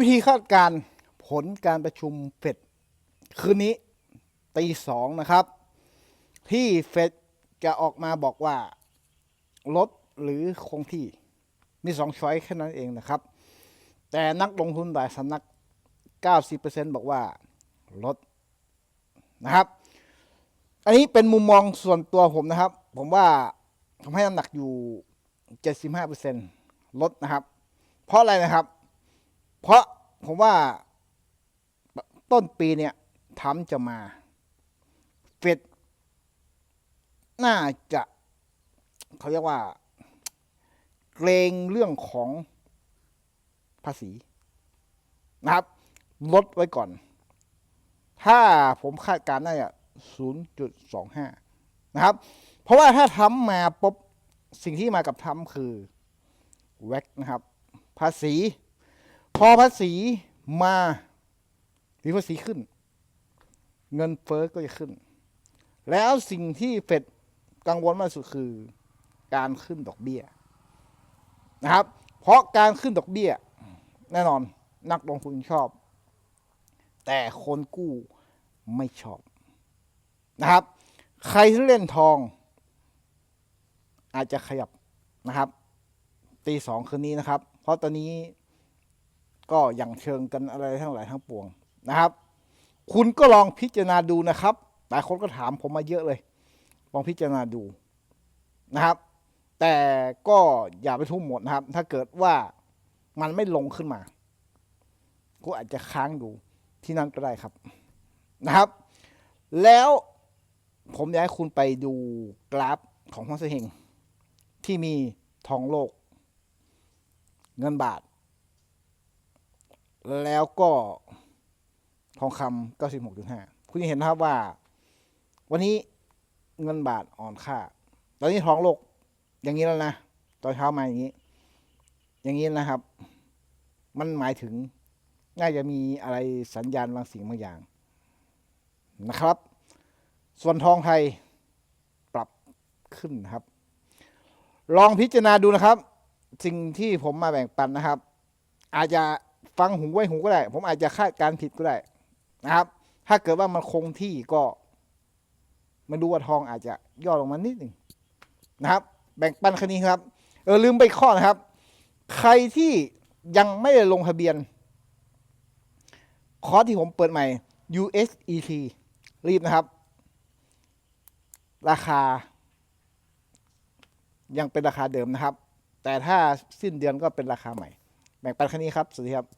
วิธีคาดการ์ผลการประชุมเฟดคืนนี้ตีสองนะครับ ที่เฟดจะออกมาบอกว่าลดหรือคงที่มีสองช้อยแค่นั้นเองนะครับ แต่นักลงทุนหลายสำนัก 90%บอกว่าลดนะครับ อันนี้เป็นมุมมองส่วนตัวผมนะครับ ผมว่าผมให้น้ำหนักอยู่ 75%ลดนะครับ เพราะอะไรนะครับ เพราะผมว่าต้นปีเนี่ยทรัมจะมา เฟดน่าจะเขาเรียกว่า เกรงเรื่องของภาษีนะครับ ลดไว้ก่อน ถ้าผมคาดการณ์น่าจะ0.25 นะครับ เพราะว่าถ้าทำมาปุ๊บสิ่งที่มากับทำคือ แว็กนะครับ ภาษี พอภาษีมามีภาษีขึ้น เงินเฟ้อก็จะขึ้น แล้วสิ่งที่เฟดกังวลมากสุดคือการขึ้นดอกเบี้ยนะครับ เพราะการขึ้นดอกเบี้ย แน่นอนนักลงทุนชอบ แต่คนกู้ไม่ชอบนะครับ ใครที่เล่นทอง อาจจะขยับนะครับตีสองคืนนี้นะครับ เพราะตอนนี้ ก็อย่างเชิงกันอะไรทั้งหลายทั้งปวงนะครับ คุณก็ลองพิจารณาดูนะครับ หลายคนก็ถามผมมาเยอะเลย ลองพิจารณาดูนะครับ แต่ก็อย่าไปทุ่มหมดนะครับ ถ้าเกิดว่ามันไม่ลงขึ้นมา ก็อาจจะค้างอยู่ที่นั่นก็ได้ครับนะครับ แล้วผมอยากให้คุณไปดูกราฟของฮอสเฮงที่มีทองโลก เงินบาท แล้วก็ทองคำ96.5คุณจะเห็นนะครับว่า วันนี้เงินบาทอ่อนค่า ตอนนี้ทองโลกอย่างนี้แล้วนะ ตอนเช้ามาอย่างนี้ อย่างนี้นะครับ มันหมายถึงน่าจะมีอะไรสัญญาณบางสิ่งบางอย่างนะครับ ส่วนทองไทยปรับขึ้นครับ ลองพิจารณาดูนะครับ สิ่งที่ผมมาแบ่งปันนะครับ อาจจะ ฟังหูไว้หูก็ได้ ผมอาจจะคาดการผิดก็ได้นะครับ ถ้าเกิดว่ามันคงที่ก็ม่รู้ว่าทองอาจจะย่อลงมานิดหนึ่งนะครับ แบ่งปันคันนี้ครับ เออลืมไปข้อนะครับ ใครที่ยังไม่ได้ลงทะเบียน คอร์สที่ผมเปิดใหม่ USET รีบนะครับ ราคา ยังเป็นราคาเดิมนะครับ แต่ถ้าสิ้นเดือนก็เป็นราคาใหม่ แบ่งปันแค่นี้ครับ สวัสดีครับ